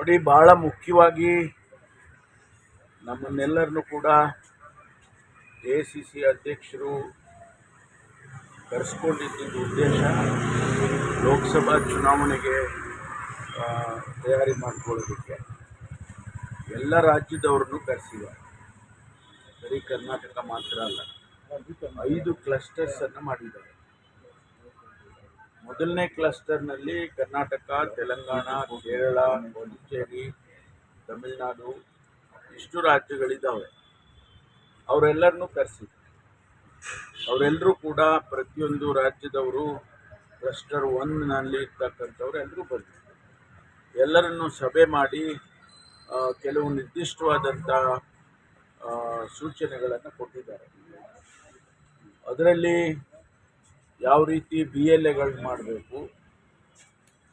ನೋಡಿ, ಬಹಳ ಮುಖ್ಯವಾಗಿ ನಮ್ಮನ್ನೆಲ್ಲರನ್ನು ಕೂಡ ಎ ಸಿ ಸಿ ಅಧ್ಯಕ್ಷರು ಕರೆಸ್ಕೊಂಡಿದ್ದ ಉದ್ದೇಶ ಲೋಕಸಭಾ ಚುನಾವಣೆಗೆ ತಯಾರಿ ಮಾಡಿಕೊಳ್ಳೋದಕ್ಕೆ. ಎಲ್ಲ ರಾಜ್ಯದವ್ರನ್ನು ಕರೆಸಿದ್ದಾರೆ ಬರೀ ಕರ್ನಾಟಕ ಮಾತ್ರ ಅಲ್ಲ, ಐದು ಕ್ಲಸ್ಟರ್ಸನ್ನು ಮಾಡಿದ್ದಾರೆ. ಮೊದಲನೇ ಕ್ಲಸ್ಟರ್ನಲ್ಲಿ ಕರ್ನಾಟಕ, ತೆಲಂಗಾಣ, ಕೇರಳ, ಪುದುಚೇರಿ, ತಮಿಳುನಾಡು ಇಷ್ಟು ರಾಜ್ಯಗಳಿದ್ದಾವೆ. ಅವರೆಲ್ಲರನ್ನೂ ಕರೆಸಿದ್ರು. ಅವರೆಲ್ಲರೂ ಕೂಡ ಪ್ರತಿಯೊಂದು ರಾಜ್ಯದವರು ಕ್ಲಸ್ಟರ್ ಒನ್ನಲ್ಲಿ ಇರ್ತಕ್ಕಂಥವ್ರು ಎಲ್ಲರೂ ಬಂದರು. ಎಲ್ಲರನ್ನು ಸಭೆ ಮಾಡಿ ಕೆಲವು ನಿರ್ದಿಷ್ಟವಾದಂಥ ಸೂಚನೆಗಳನ್ನು ಕೊಟ್ಟಿದ್ದಾರೆ. ಅದರಲ್ಲಿ ಯಾವ ರೀತಿ ಬಿ ಎಲ್ ಎಗಳು ಮಾಡಬೇಕು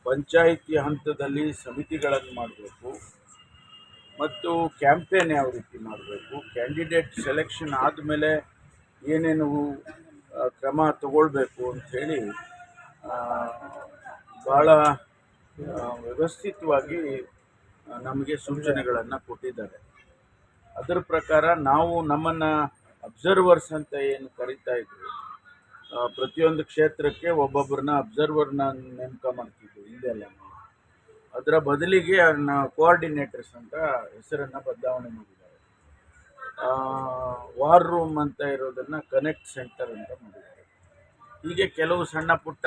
ಪಂಚಾಯಿತಿ ಹಂತದಲ್ಲಿ ಸಮಿತಿಗಳನ್ನು ಮಾಡಬೇಕು ಮತ್ತು ಕ್ಯಾಂಪೇನ್ ಯಾವ ರೀತಿ ಮಾಡಬೇಕು ಕ್ಯಾಂಡಿಡೇಟ್ ಸೆಲೆಕ್ಷನ್ ಆದಮೇಲೆ ಏನೇನು ಕ್ರಮ ತಗೊಳ್ಬೇಕು ಅಂಥೇಳಿ ಭಾಳ ವ್ಯವಸ್ಥಿತವಾಗಿ ನಮಗೆ ಸೂಚನೆಗಳನ್ನು ಕೊಟ್ಟಿದ್ದಾರೆ. ಅದರ ಪ್ರಕಾರ ನಾವು ನಮ್ಮನ್ನು ಅಬ್ಸರ್ವರ್ಸ್ ಅಂತ ಏನು ಕರಿತಾ ಇದ್ವಿ ಆ, ಪ್ರತಿಯೊಂದು ಕ್ಷೇತ್ರಕ್ಕೆ ಒಬ್ಬೊಬ್ಬರನ್ನ ಅಬ್ಸರ್ವರ್ನ ನೇಮಕ ಮಾಡ್ತಿದ್ವಿ ಹಿಂದೆಲ್ಲ ಅದರ ಬದಲಿಗೆ ಕೋಆರ್ಡಿನೇಟರ್ಸ್ ಅಂತ ಹೆಸರನ್ನು ಬದಲಾವಣೆ ಮಾಡಿದ್ದಾರೆ. ವಾರ್ ರೂಮ್ ಅಂತ ಇರೋದನ್ನು ಕನೆಕ್ಟ್ ಸೆಂಟರ್ ಅಂತ ಮಾಡಿದ್ದಾರೆ. ಹೀಗೆ ಕೆಲವು ಸಣ್ಣ ಪುಟ್ಟ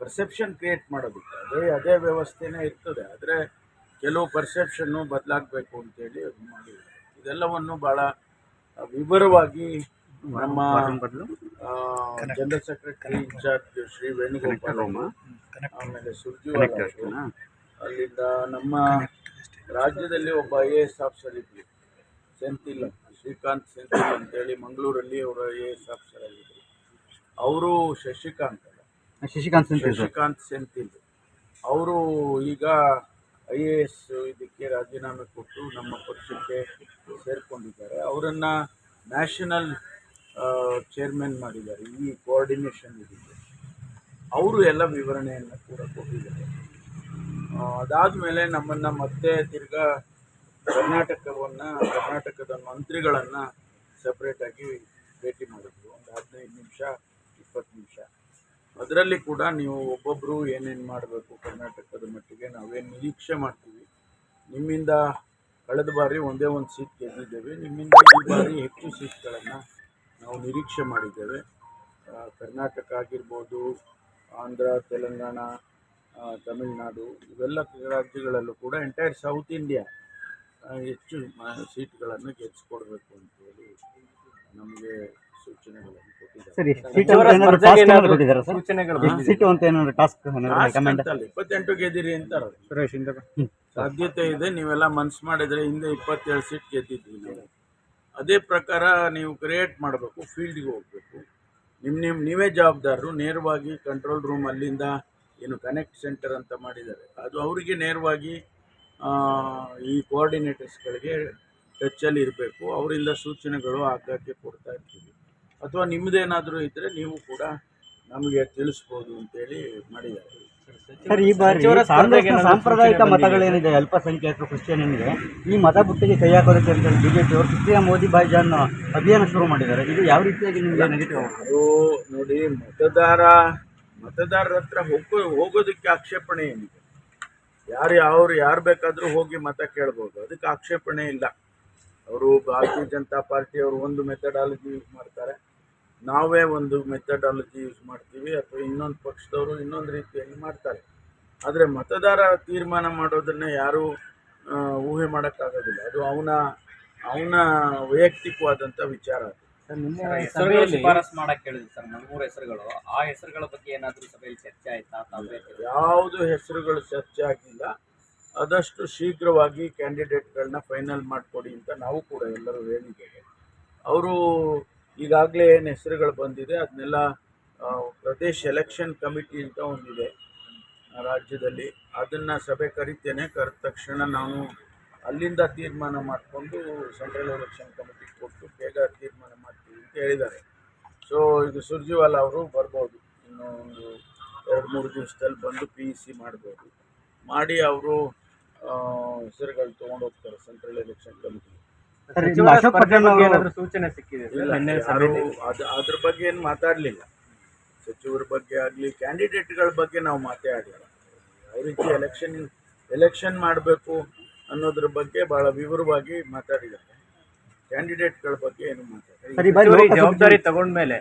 ಪರ್ಸೆಪ್ಷನ್ ಕ್ರಿಯೇಟ್ ಮಾಡೋದಕ್ಕೆ ಅದೇ ಅದೇ ವ್ಯವಸ್ಥೆನೇ ಇರ್ತದೆ. ಆದರೆ ಕೆಲವು ಪರ್ಸೆಪ್ಷನ್ನು ಬದಲಾಗಬೇಕು ಅಂತೇಳಿ ಮಾಡಿದ್ದಾರೆ. ಇದೆಲ್ಲವನ್ನು ಭಾಳ ವಿವರವಾಗಿ ನಮ್ಮ ಆ, general secretary in charge Shri Venugopal ಆಮೇಲೆ ಸುರ್ಜಿವಾಲ ಅಲ್ಲಿಂದ ನಮ್ಮ ರಾಜ್ಯದಲ್ಲಿ ಒಬ್ಬ ಐ ಎ ಎಸ್ ಆಫೀಸರ್ ಇದ್ದರು ಸೆಂಥಿಲ್ ಶ್ರೀಕಾಂತ್ ಸೆಂಥಿಲ್ ಅಂತೇಳಿ ಮಂಗಳೂರಲ್ಲಿ ಅವರು ಐ ಎ ಎಸ್ ಆಫೀಸರ್ ಆಗಿದ್ದರು ಅವರು ಶಶಿಕಾಂತ್ ಅಲ್ಲ. ಶಶಿಕಾಂತ್ ಶಶಿಕಾಂತ್ ಸೆಂಥಿಲ್ ಅವರು ಈಗ ಐ ಎ ಎಸ್ ಇದಕ್ಕೆ ರಾಜೀನಾಮೆ ಕೊಟ್ಟು ನಮ್ಮ ಪಕ್ಷಕ್ಕೆ ಸೇರಿಕೊಂಡಿದ್ದಾರೆ. ಅವರನ್ನು ನ್ಯಾಷನಲ್ ಚೇರ್ಮನ್ ಮಾಡಿದ್ದಾರೆ. ಈ ಕೋಆರ್ಡಿನೇಷನ್ ಇದಕ್ಕೆ ಅವರು ಎಲ್ಲ ವಿವರಣೆಯನ್ನು ಕೂಡ ಕೊಟ್ಟಿದ್ದಾರೆ. ಅದಾದಮೇಲೆ ನಮ್ಮನ್ನು ಮತ್ತೆ ತಿರ್ಗಾ ಕರ್ನಾಟಕವನ್ನು, ಕರ್ನಾಟಕದ ಮಂತ್ರಿಗಳನ್ನು ಸಪ್ರೇಟಾಗಿ ಭೇಟಿ ಮಾಡಿದ್ರು. ಒಂದು ಹದಿನೈದು ನಿಮಿಷ, ಇಪ್ಪತ್ತು ನಿಮಿಷ. ಅದರಲ್ಲಿ ಕೂಡ ನೀವು ಒಬ್ಬೊಬ್ಬರು ಏನೇನು ಮಾಡಬೇಕು ಕರ್ನಾಟಕದ ಮಟ್ಟಿಗೆ, ನಾವೇನು ನಿರೀಕ್ಷೆ ಮಾಡ್ತೀವಿ. ನಿಮ್ಮಿಂದ ಕಳೆದ ಬಾರಿ ಒಂದೇ ಒಂದು ಸೀಟ್ ಗೆದ್ದಿದ್ದೇವೆ. ನಿಮ್ಮಿಂದ ಈ ಬಾರಿ ಹೆಚ್ಚು ಸೀಟ್ಗಳನ್ನು ನಾವು ನಿರೀಕ್ಷೆ ಮಾಡಿದ್ದೇವೆ. ಕರ್ನಾಟಕ ಆಗಿರ್ಬೋದು ಆಂಧ್ರ ತೆಲಂಗಾಣ ತಮಿಳುನಾಡು ಇವೆಲ್ಲ ರಾಜ್ಯಗಳಲ್ಲೂ ಕೂಡ ಎಂಟೈರ್ ಸೌತ್ ಇಂಡಿಯಾ ಹೆಚ್ಚು ಮ- ಸೀಟ್ಗಳನ್ನು ಗೆಲ್ಲಿಸ್ಕೊಡ್ಬೇಕು ಅಂತೇಳಿ ನಮಗೆ ಇಪ್ಪತ್ತೆಂಟು ಗೆದ್ದಿರಿ ಅಂತಾರೆ ಸಾಧ್ಯತೆ ಇದೆ ನೀವೆಲ್ಲ ಮನ್ಸು ಮಾಡಿದ್ರೆ ಹಿಂದೆ ಇಪ್ಪತ್ತೇಳು ಸೀಟ್ ಗೆದ್ದಿದ್ವಿ ನಾವು. ಅದೇ ಪ್ರಕಾರ ನೀವು ಕ್ರಿಯೇಟ್ ಮಾಡಬೇಕು ಫೀಲ್ಡಿಗೆ ಹೋಗಬೇಕು. ನಿಮ್ಮ ನಿಮ್ಮ ನೀವೇ ಜವಾಬ್ದಾರರು, ನೇರವಾಗಿ ಕಂಟ್ರೋಲ್ ರೂಮ್ ಅಲ್ಲಿಂದ ಏನು ಕನೆಕ್ಟ್ ಸೆಂಟರ್ ಅಂತ ಮಾಡಿದ್ದಾರೆ. ಅದು ಅವರಿಗೆ ನೇರವಾಗಿ ಈ ಕೋಆರ್ಡಿನೇಟರ್ಸ್ಗಳಿಗೆ ಟಚ್ಚಲ್ಲಿ ಇರಬೇಕು. ಅವರಿಂದ ಸೂಚನೆಗಳು ಆಗಾಗ್ಗೆ ಕೊಡ್ತಾ ಇರ್ತೀವಿ. ಅಥವಾ ನಿಮ್ಮದೇನಾದರೂ ಇದ್ದರೆ ನೀವು ಕೂಡ ನಮಗೆ ತಿಳಿಸ್ಬೋದು ಅಂತೇಳಿ ಮಾಡಿದ್ದಾರೆ. ಸರ್ ಈ ಬಾರಿ ಸಾಂಪ್ರದಾಯಿಕ ಮತಗಳೇನಿದೆ? ಅಲ್ಪಸಂಖ್ಯಾತರು ಕ್ರಿಶ್ಚಿಯನ್ಗೆ ಈ ಮತ ಬುಟ್ಟಿಗೆ ಕೈ ಹಾಕೋದಕ್ಕೆ ಅಂತ ಬಿಜೆಪಿ ಅವರು ಸುಪ್ರಿಯ ಮೋದಿ ಭಾಯ್ಜಾನ್ ಅಭಿಯಾನ ಶುರು ಮಾಡಿದ್ದಾರೆ. ಇದು ಯಾವ ರೀತಿಯಾಗಿ ನಿಮಗೆ ನೆಗೆಟಿವ್ ಅದು ನೋಡಿ ಮತದಾರ ಮತದಾರರ ಹತ್ರ ಹೋಗೋ ಹೋಗೋದಕ್ಕೆ ಆಕ್ಷೇಪಣೆ ಏನಿದೆ? ಯಾರು ಯಾರು ಯಾರು ಬೇಕಾದರೂ ಹೋಗಿ ಮತ ಕೇಳ್ಬೋದು. ಅದಕ್ಕೆ ಆಕ್ಷೇಪಣೆ ಇಲ್ಲ. ಅವರು ಭಾರತೀಯ ಜನತಾ ಪಾರ್ಟಿಯವರು ಒಂದು ಮೆಥಡಾಲಜಿ ಯೂಸ್ ಮಾಡ್ತಾರೆ. ನಾವೇ ಒಂದು ಮೆಥಡಾಲಜಿ ಯೂಸ್ ಮಾಡ್ತೀವಿ ಅಥವಾ ಇನ್ನೊಂದು ಪಕ್ಷದವರು ಇನ್ನೊಂದು ರೀತಿಯಲ್ಲಿ ಮಾಡ್ತಾರೆ. ಆದರೆ ಮತದಾರ ತೀರ್ಮಾನ ಮಾಡೋದನ್ನು ಯಾರೂ ಊಹೆ ಮಾಡೋಕ್ಕಾಗೋದಿಲ್ಲ. ಅದು ಅವನ ಅವನ ವೈಯಕ್ತಿಕವಾದಂಥ ವಿಚಾರ ಅದು. ಹೆಸರುಗಳು ಶಿಫಾರಸ್ ಹೇಳಿದ್ರು ಸರ್ ಮೂರು ಹೆಸರುಗಳು. ಆ ಹೆಸರುಗಳ ಬಗ್ಗೆ ಏನಾದರೂ ಸಭೆಯಲ್ಲಿ ಚರ್ಚೆ ಆಯ್ತಾ ತಾವೇ ಯಾವುದು ಹೆಸರುಗಳು ಚರ್ಚೆ ಆಗಿಲ್ಲ. ಆದಷ್ಟು ಶೀಘ್ರವಾಗಿ ಕ್ಯಾಂಡಿಡೇಟ್ಗಳನ್ನ ಫೈನಲ್ ಮಾಡಿಕೊಡಿ ಅಂತ ನಾವು ಕೂಡ ಎಲ್ಲರೂ ಹೇಳಿದ್ದೇವೆ. ಅವರು ಈಗಾಗಲೇ ಏನು ಹೆಸರುಗಳು ಬಂದಿದೆ ಅದನ್ನೆಲ್ಲ ಪ್ರದೇಶ್ ಎಲೆಕ್ಷನ್ ಕಮಿಟಿ ಅಂತ ಒಂದಿದೆ ರಾಜ್ಯದಲ್ಲಿ. ಅದನ್ನು ಸಭೆ ಕರಿತೇನೆ ಕರೆದ ತಕ್ಷಣ ನಾನು ಅಲ್ಲಿಂದ ತೀರ್ಮಾನ ಮಾಡಿಕೊಂಡು ಸೆಂಟ್ರಲ್ ಎಲೆಕ್ಷನ್ ಕಮಿಟಿಗೆ ಕೊಟ್ಟು ಬೇಗ ತೀರ್ಮಾನ ಮಾಡ್ತೀವಿ ಅಂತ ಹೇಳಿದ್ದಾರೆ. ಸೊ ಇದು ಸುರ್ಜಿವಾಲ ಅವರು ಬರ್ಬೋದು. ಇನ್ನೂ ಒಂದು ಎರಡು ಮೂರು ದಿವಸದಲ್ಲಿ ಬಂದು ಪಿ ಯು ಸಿ ಮಾಡ್ಬೋದು. ಮಾಡಿ ಅವರು ಹೆಸರುಗಳು ತೊಗೊಂಡೋಗ್ತಾರೆ ಹೋಗ್ತಾರೆ ಸೆಂಟ್ರಲ್ ಎಲೆಕ್ಷನ್ ಕಮಿಟಿ ಸರ್, ನಿಮ್ಮ ಅಶೋಕ್ ಏನಾದ್ರು ಸೂಚನೆ ಸಿಕ್ಕಿದೆ ಅದ್ರ ಬಗ್ಗೆ ಏನು ಮಾತಾಡಲಿಲ್ಲ. ಸಚಿವರ ಬಗ್ಗೆ ಆಗಲಿ ಕ್ಯಾಂಡಿಡೇಟ್ಗಳ ಬಗ್ಗೆ ನಾವು ಮಾತಾಡಿಲ್ಲ ಯಾವ ರೀತಿ ಎಲೆಕ್ಷನ್ ಎಲೆಕ್ಷನ್ ಮಾಡಬೇಕು ಅನ್ನೋದ್ರ ಬಗ್ಗೆ ಬಹಳ ವಿವರವಾಗಿ ಮಾತಾಡಿದ್ದಾರೆ. ಕ್ಯಾಂಡಿಡೇಟ್ಗಳ ಬಗ್ಗೆ ಏನು ಮಾತಾಡಿದ್ದಾರೆ ಜವಾಬ್ದಾರಿ ತಗೊಂಡ್ಮೇಲೆ.